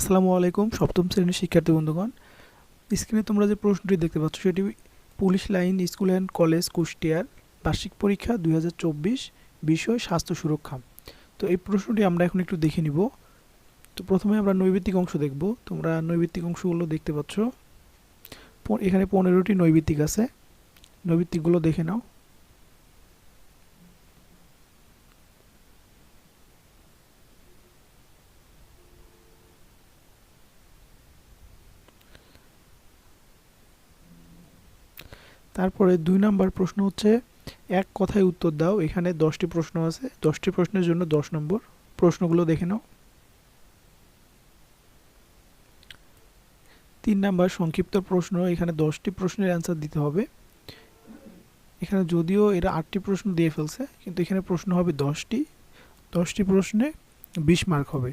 আসসালামু আলাইকুম, সপ্তম শ্রেণির শিক্ষার্থী বন্ধুগণ। স্ক্রিনে তোমরা যে প্রশ্নটি দেখতে পাচ্ছ, সেটি police line school and college কুষ্টিয়ার বার্ষিক পরীক্ষা দুই হাজার চব্বিশ বিষয় স্বাস্থ্য সুরক্ষা। তো এই প্রশ্নটি আমরা এখন একটু দেখে নিব। তো প্রথমে আমরা নৈবিত্তিক অংশ দেখব। তোমরা নৈবিত্তিক অংশগুলো দেখতে পাচ্ছ। এখানে পনেরোটি নৈবিত্তিক আছে। নৈবিত্তিকগুলো দেখে নাও। তারপরে দুই নাম্বার প্রশ্ন হচ্ছে, এক কথায় উত্তর দাও, এখানে দশটি প্রশ্ন আছে, দশটি প্রশ্নের জন্য দশ নম্বর প্রশ্নগুলো দেখে নাও। তিন নাম্বার সংক্ষিপ্ত প্রশ্ন, এখানে দশটি প্রশ্নের অ্যান্সার দিতে হবে। এখানে যদিও এরা আটটি প্রশ্ন দিয়ে ফেলছে, কিন্তু এখানে প্রশ্ন হবে দশটি। দশটি প্রশ্নে বিশ মার্ক হবে।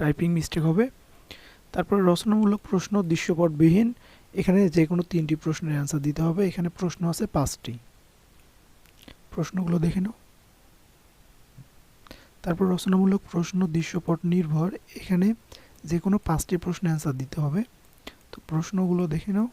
টাইপিং মিস্টেক হবে। তারপরে রচনামূলক প্রশ্ন, দৃশ্যপটবিহীন এখানে যে কোনো তিনটি প্রশ্নের অ্যান্সার দিতে হবে। এখানে প্রশ্ন আছে পাঁচটি। প্রশ্নগুলো দেখে নাও। তারপর রচনামূলক প্রশ্ন দৃশ্যপট নির্ভর। এখানে যে কোনো পাঁচটি প্রশ্নের অ্যান্সার দিতে হবে। তো প্রশ্নগুলো দেখে নাও।